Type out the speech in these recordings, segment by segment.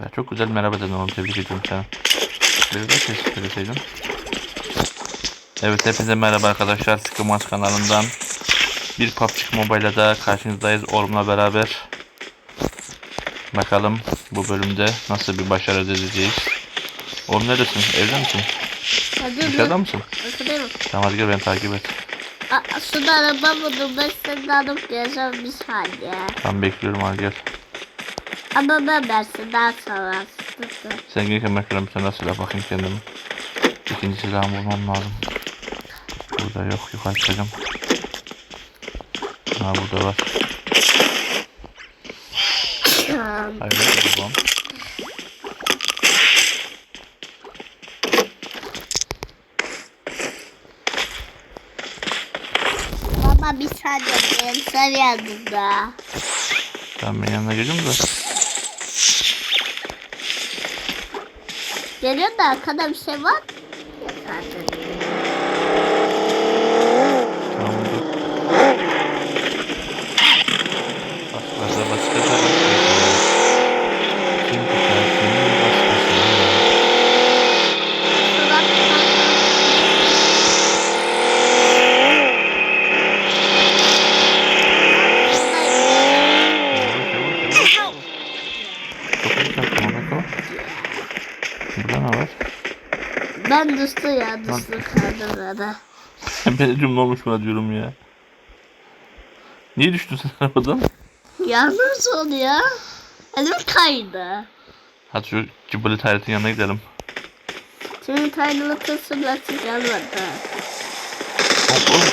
Ya çok güzel merhaba dedin oğlum tebrik ediyorum seni. Biraz da ses söyleseydin. Evet hepinize merhaba arkadaşlar. Sıkılmaz kanalından bir PUBG Mobile'da da karşınızdayız Orum'la beraber. Bakalım bu bölümde nasıl bir başarı elde edeceğiz. Oğlum neredesin? Evde misin? Hadi Dışarıda mısın? Arkadaşlar. Tamam hadi gel beni takip et. Aa, Şurada araba buldum. Ben seni alıp geleceğim bir saniye. Tamam bekliyorum hadi gel. Ama ben dersin daha sonra. Sen gelirken bekliyorum bir tane silah bakayım kendime. İkinci silahımı bulmam lazım. Burada yok yukarı çıkacağım. Ha burada var. Hayır yok saniye benim sen yanımda. Ben yanına geliyorum da. Geliyor da arkada bir şey var. Zaten. Tamam dur. Başkası başkası Kim tutar kimi başkası Şuradan bir tane- Yavaş yavaş yavaş. Kapıyı çarptım Omeko. Burada ne var? Ben düştü ya düştü kaldım bana. Ben cümle olmuş buna diyorum ya. Niye düştün sen arabadan? Yalnız oluyor. Elim kaydı. Hadi şu cıbbılı hayretin yanına gidelim. Şimdi kaydılıkta sırası gelmedi. Hop oğlum.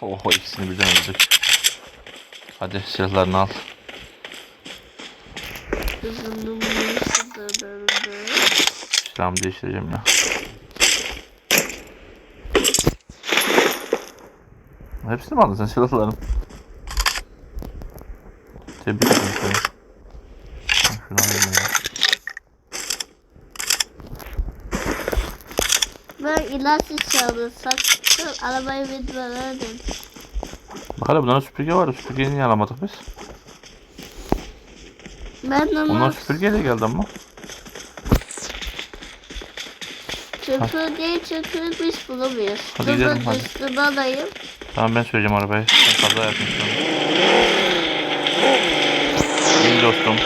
Oho ikisini birden öldük. Hadi silahlarını al. Kızım Silahımı değiştireceğim ya. Hepsini mi aldın sen silahların? Tebrik ederim seni. Şunu alayım ya. Ben ilaç içiyorum. Sakın arabayı bindirmeden dedim. Bak hele bunların süpürge var. Süpürgeyi niye alamadık biz? Ben Onlar onu süpürgeyle geldi ama. süpürgeyi çünkü biz bulamıyoruz. Hadi Dur, gidelim, ben hadi. Üstüme alayım. Tamam ben söyleyeceğim arabayı. Sen kaza yapmış şu an. İyi dostum.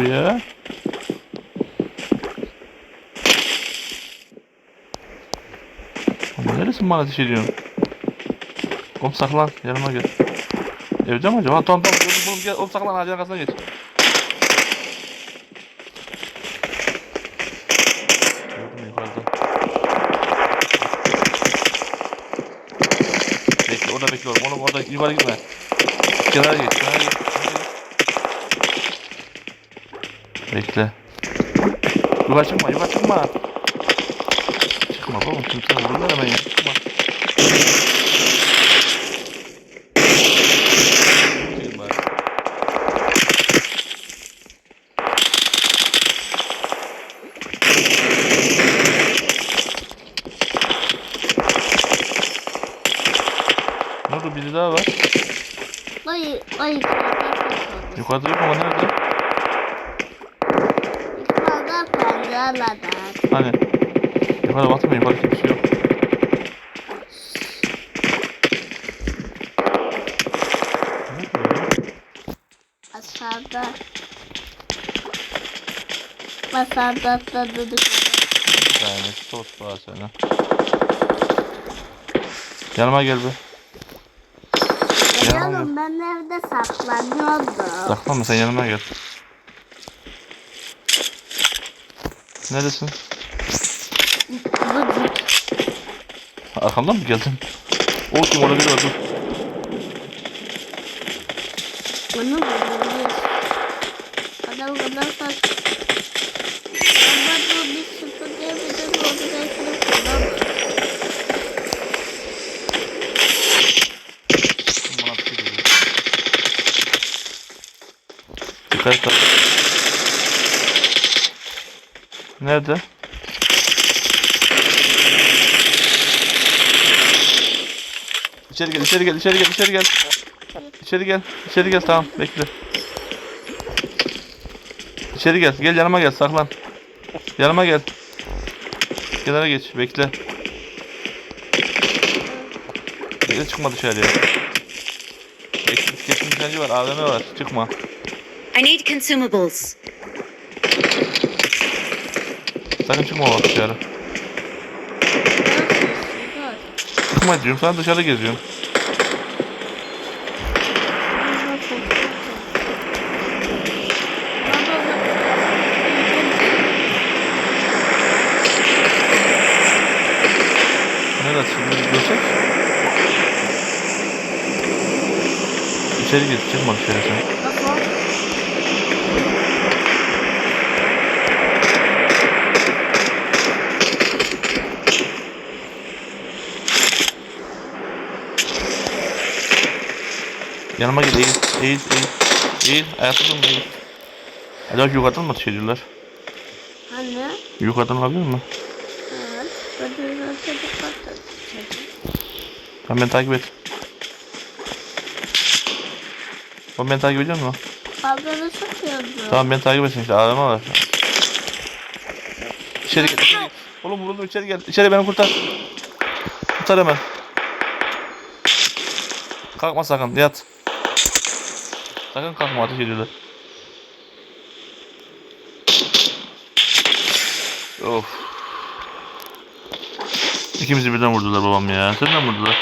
Bu ya? Ama neresin bana ateş ediyorsun? Oğlum saklan yanıma gel. Evde mi acaba? Tamam tamam gördüm oğlum gel oğlum saklan ağacın arkasına geç. Gördüm yukarıda. Bekle orada bekle oğlum. Oğlum orada yukarı gitme. Kenara geç kenara geç. kenara geç. Bekle. Yukarı çıkma yukarı çıkma. Çıkma oğlum kimse vururlar hemen ya. Çıkma. Çekil bari. Ne oldu biri daha var. Ay ay. Yukarıda yok ama nerede? Buralarda. Hani yukarı batma yukarı kimse yok. Aşağıda. Masada atladı dışarı. Lanet toprağa sana. Yanıma gel be. Yanıma gel. Oğlum ben evde saklanıyordum. Saklanma sen yanıma gel. Neredesin? Arkamdan mı geldin? Olsun orada biri var dur. Bunu bulmalıyız. Adam kadar saç. Ama bu bir sıfır diye bir de motivasyonu kullanmıyor. Bana bir şey geliyor. Dikkat et. Nerede? İçeri gel, içeri gel, içeri gel, içeri gel. İçeri gel, içeri gel tamam bekle. İçeri gel, gel yanıma gel saklan. Yanıma gel. Kenara geç, bekle. Bekle çıkma dışarıya. Bekle, nişancı var, AVM var, çıkma. I need consumables. Sakın çıkma bak dışarı. Çıkma diyorum, sana dışarı geziyorum. Nerede şimdi görsek? İçeri gir, çıkma dışarı sen. Yanıma gel, eğil, eğil, eğil. Eğil, ayakta durma, eğil. Acaba yukarıdan mı ateş ediyorlar? Hani? Yukarıdan olabilir mi? Evet. Hadi hadi. Tamam beni takip et. Oğlum beni takip ediyor musun? Babamı sokuyordu. Tamam beni takip etsin işte AVM var. İçeri gel. içeri gel. Oğlum vuruldum içeri gel. İçeri beni kurtar. Kurtar hemen. Kalkma sakın yat. Sakın kalkma ateş ediyorlar. Of. İkimizi birden vurdular babam ya. Senden vurdular.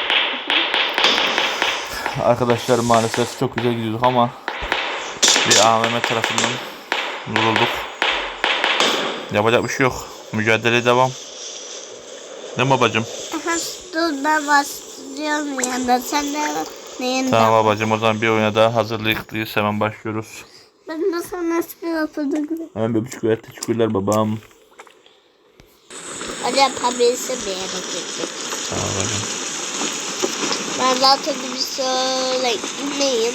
Arkadaşlar maalesef çok güzel gidiyorduk ama bir AVM tarafından vurulduk. Yapacak bir şey yok. Mücadeleye devam. Ne babacım? Aha, dur ben başlıyorum yanında. Sen de neyin Tamam babacım o zaman bir oyuna daha hazırlıklıyız. Hemen başlıyoruz. Ben de sana spin atladım. Hemen bir buçuk ver teşekkürler babam. Hadi yapabilirsin bir yere. Tamam babacım. Ben zaten bir söyleyeyim.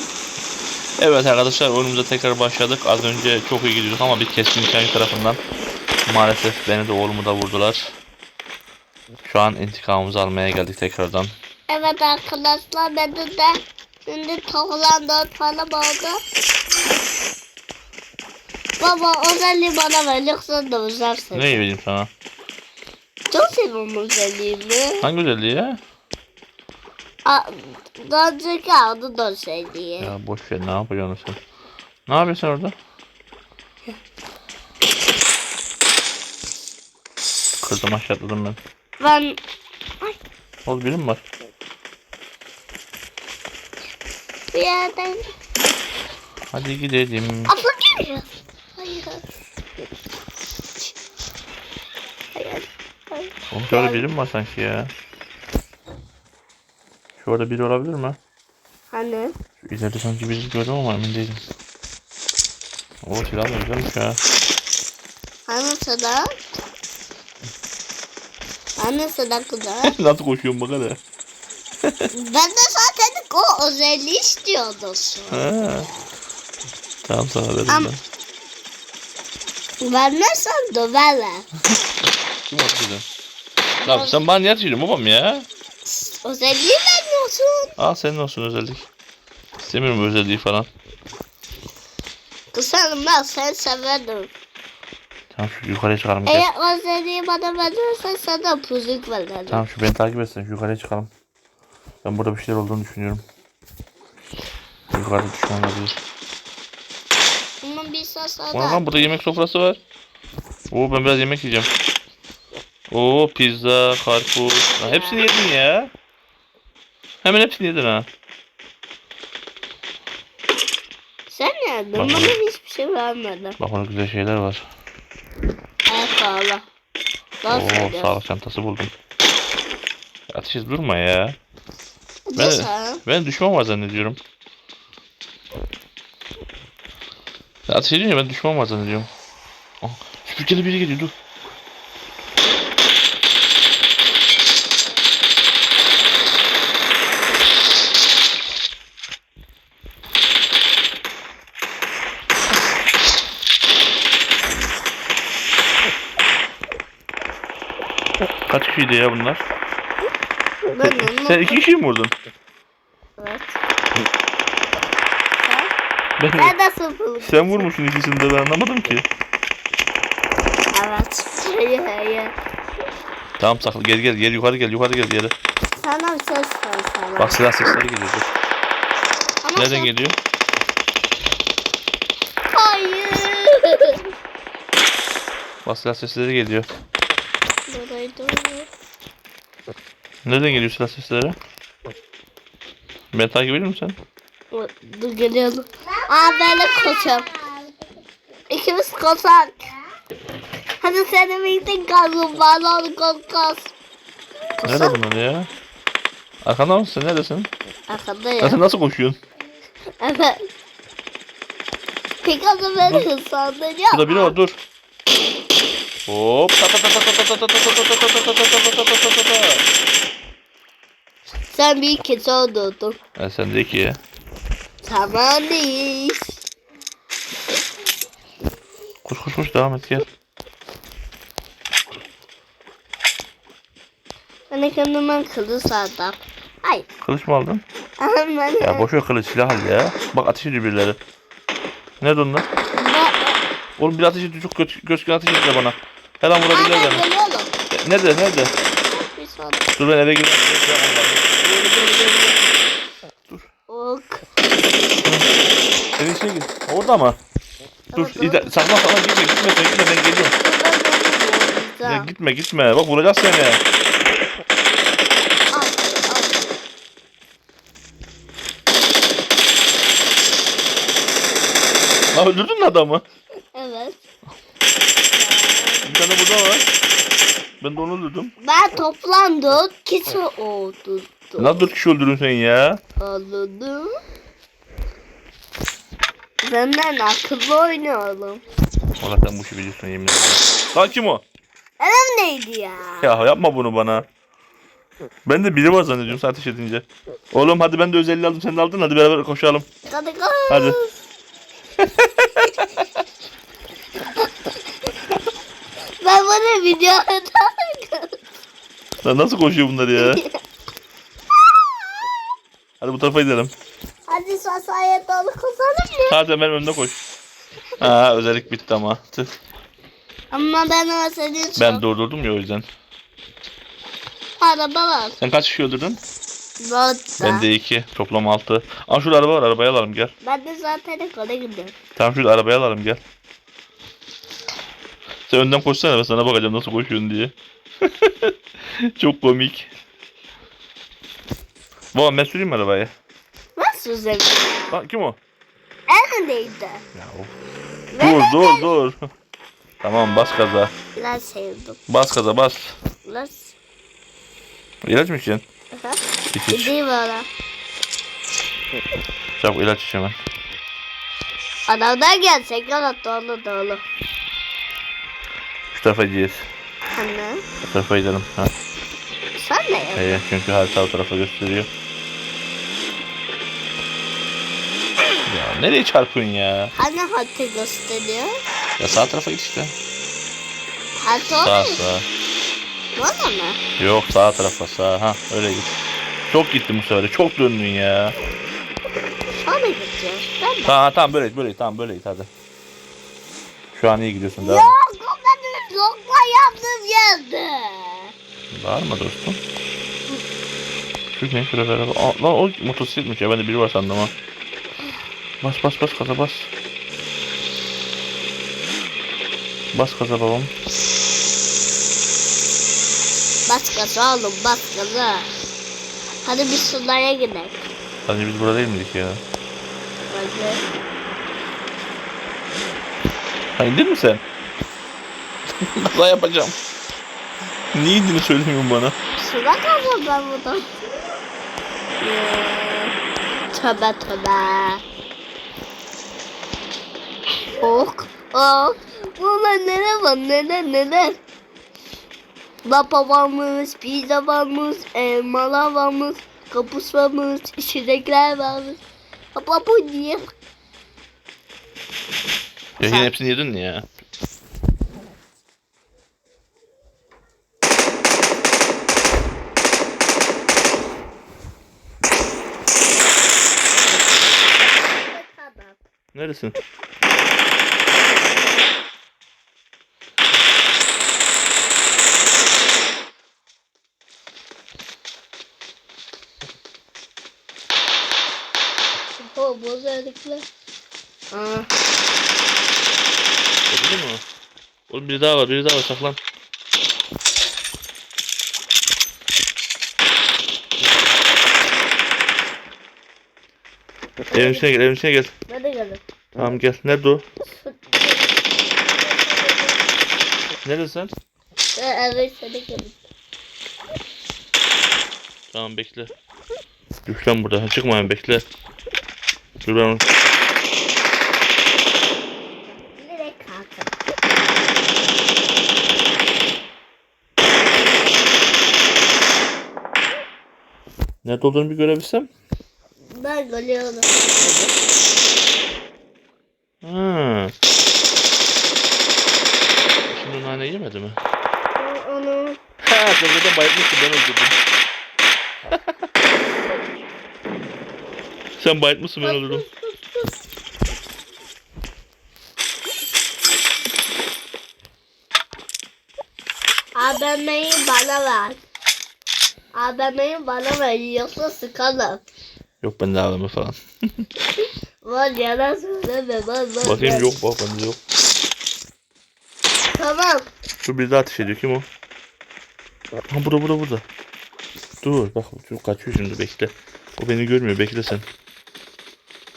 Evet arkadaşlar oyunumuza tekrar başladık. Az önce çok iyi gidiyorduk ama bir keskin nişancı tarafından maalesef beni de oğlumu da vurdular. Şu an intikamımızı almaya geldik tekrardan. Evet arkadaşlar benim de şimdi toplam 4 falan oldu. Baba özelliği bana ver yoksa da üzersin. Ne vereyim sana? Çok seviyorum özelliğimi. Hangi özelliği ya? Önceki aldı da özelliği. Ya boş ver ne yapacaksın sen? Ne yapıyorsun orada? Kırdım aşağı atladım ben. Ben Oğlum biri mi var? bir yerden... Hadi gidelim. Geliyor. Hayır. Hayır. Hayır. Şurada biri mi var sanki ya? Şurada biri olabilir mi? Hani? Şu ileride sanki biri gördüm ama emin değilim. O silah da güzelmiş ya. Hani sana? Hani sana kadar? Nasıl koşuyorum bak hele. ben de o özelliği istiyordum. Ha. Tamam sana veririm Am- ben. Vermezsen döverler. Kim atıyor? Tamam sen bana niye atıyorsun babam ya? Özelliği vermiyorsun. Al senin olsun özellik. İstemiyorum özelliği falan. Kısalım ben sen severim. Tamam şu yukarıya çıkalım. Eğer özelliği bana verirsen sana puzik veririm. Tamam şu beni takip etsin. Şu yukarıya çıkalım. Ben burada bir şeyler olduğunu düşünüyorum. Yukarıda düşman diye. Ama bir sasada. Ulan lan burada yemek sofrası var. Oo ben biraz yemek yiyeceğim. Oo pizza, karpuz. Lan hepsini yedin ya. Hemen hepsini yedin ha. Sen nereden? Bak- Bana hiçbir şey vermedin. Bak burada güzel şeyler var. Ayakkabı. Daha Oo sağlık çantası buldum. Ateş et, durma ya. Ben, ben düşman var zannediyorum. Ya Ateş ediyorsun ya ben düşman var zannediyorum. Ah, süpürgeli biri geliyor dur. Kaç kişiydi ya bunlar? Ben onu... Sen iki kişi mi vurdun? Evet. Ben, Ben de sıfır. sen vurmuşsun ikisini de ben anlamadım ki. Evet. Hayır hayır. Tamam saklı gel gel gel yukarı gel yukarı gel gel. Sana bir ses söylesem. Bak silah sesleri geliyor. dur. Ama Nereden sen- geliyor? Hayır. Bak silah sesleri geliyor. Buradaydı. Nereden geliyor silah sesleri? Ben takip ediyor musun sen? Dur geliyorum. Aa böyle koşuyorum. İkimiz koşak. Hadi sen de birlikte gazım bana onu koş. Nerede bunlar ya? Arkanda mısın sen? Neredesin? Ya sen nasıl koşuyorsun? Evet. Pikachu beni hızlandırıyor. Burada biri var dur. Hop. Sen bir kez oldun. Ha, sen de ki. Tamam değil. Koş koş koş devam et gel. Ben ekranımdan kılıç aldım. Ay. Kılıç mı aldın? Aman. Ya boş ver kılıç silah al ya. Bak ateş ediyor birileri. Nerede onlar? Oğlum bir ateş ediyor çok göz, göz ateş ediyor bana. Her an vurabilirler beni. E, Nerede nerede? Bir. Dur ben eve almam lazım. Ok. Evin içine gir. Orada mı? Dur saklan saklan gitme gitme sen gitme ben geliyorum. Ben Ya gitme gitme bak vuracağız seni. Al, al. Lan öldürdün mü adamı? Evet. Bir tane burada var. Ben de onu öldürdüm. Ben toplandım. Kişi oldu. Nasıl dört kişi öldürdün sen ya? Anladım. Senden akıllı oynayalım. Valla sen bu işi biliyorsun yemin ederim. Lan kim o? Elim neydi ya? Ya yapma bunu bana. Ben de biri var zannediyorum sen ateş edince. Oğlum hadi ben de özelliği aldım sen de aldın hadi beraber koşalım. Hadi koş. Hadi. Ben bunu videoda Lan nasıl koşuyor bunlar ya? Hadi bu tarafa gidelim. Hadi sasaya doğru koşalım mı? Hadi benim önümde koş. Ha özellik bitti ama. Tüh. Ama ben o seni çok... Ben durdurdum ya o yüzden. Araba var. Sen kaç kişi öldürdün? Burada. Ben de iki. Toplam altı. Aa şurada araba var arabaya alalım gel. Ben de zaten ekole gidiyorum. Tamam şurada arabaya alalım gel. Sen önden koşsana ben sana bakacağım nasıl koşuyorsun diye. Çok komik. Baba ben süreyim mi arabayı? Nasıl zevk? Lan kim o? Elindeydi. Ya of. Dur dur dur. Tamam bas gaza. Biraz sevdim. Bas gaza bas. Biraz. İlaç mı içeceksin? Aha. İç iç. Gideyim ona. Çabuk ilaç iç hemen. Adamdan gelsek yana dolu dolu. Gideceğiz. Anne. Bu tarafa gidelim. Ha. Sen ne ya? Evet, çünkü harita o tarafa gösteriyor. Ya nereye çarpıyorsun ya? Hani harita gösteriyor? Ya sağ tarafa git işte. Harita Sağ mı? sağ. Bana mı? Yok sağ tarafa sağ. Ha öyle git. Çok gittin bu sefer. de, Çok döndün ya. Sonra gidiyoruz. Ben de. Tamam tamam böyle git böyle git. Tamam böyle git hadi. Şu an iyi gidiyorsun. Devam. O lokma yerde. Var mı dostum? Şu ne şurada araba. Aa, lan o motosikletmiş ya. Ben de biri var sandım ha. Bas bas bas gaza bas. Bas gaza babam. Bas gaza oğlum bas gaza. Hadi biz sulara gidelim. Bence biz burada değil miydik ya? Hadi. Ha indin mi sen? Kaza yapacağım. Niye indiğini söylemiyorsun bana? Suda kaldım ben buradan. Ee, Tövbe tövbe. Ok ok. Ulan neler var neler neler. Lapa varmış, pizza varmış, elmalar varmış, kapus varmış, içecekler varmış. Ama bu niye? Ya yine hepsini yedin ya? Neresin? O bu özellikle. Aa, Gördün mü? Oğlum biri daha var, biri daha var saklan. Evin içine gel, evin içine gel. Tamam gel. Nerede o? Nerede sen? Evet hadi gelin. Tamam bekle. Düşlen burada. Çıkma hemen bekle. Dur ben onu... Nerede olduğunu bir görebilsem. Ben görüyorum. Ha. Şimdi nane yemedi mi? Onu Ha sen zaten bayılmışsın ben öldürdüm. sen bayılmışsın ben öldürdüm. AVM'yi bana ver. AVM'yi bana ver yoksa sıkalım. Yok bende ağlama falan. Var yalan söyleme ben ben. Bakayım yok bak bende yok. Tamam. Dur bir daha ateş ediyor kim o? Ha burada burada burada. Dur bak çocuk kaçıyor şimdi bekle. O beni görmüyor bekle sen.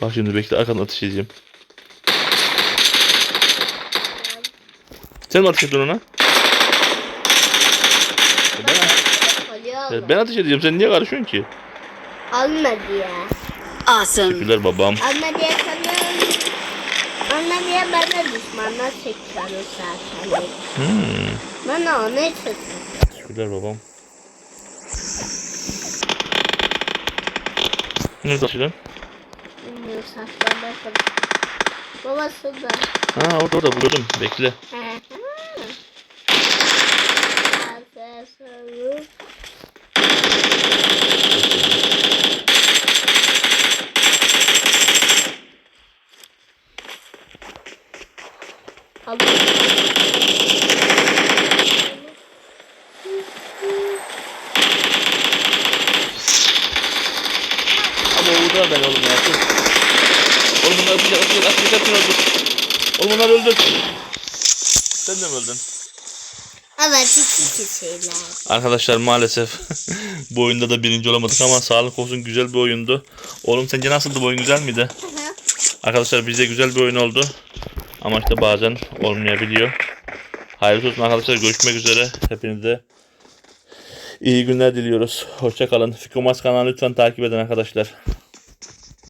Bak şimdi bekle arkadan ateş edeceğim. Sen mi ateş ediyorsun ona? Ben, ben ateş edeceğim sen niye karışıyorsun ki? Almadı ya. Awesome. Teşekkürler babam. Almadı ya sana. Almadı ya bana düşmanlar çekiyor zaten. Hmm. Bana onu çekiyor. Teşekkürler babam. Ateş ediyorsun? Bilmiyorum saçlarına. Babası da. Ha orada orada buldum bekle. Ama o da ben oğlum ya. Oğlum bunlar atacak atacak atacak atacak öldür. Oğlum bunlar öldür. Sen de mi öldün? Evet iki kişiler. Arkadaşlar maalesef bu oyunda da birinci olamadık ama sağlık olsun güzel bir oyundu. Oğlum sence nasıldı bu oyun güzel miydi? Arkadaşlar bize güzel bir oyun oldu. Ama işte bazen olmayabiliyor. Hayırlısı olsun arkadaşlar görüşmek üzere. Hepinize iyi günler diliyoruz. Hoşçakalın. Fikomas kanalını lütfen takip edin arkadaşlar.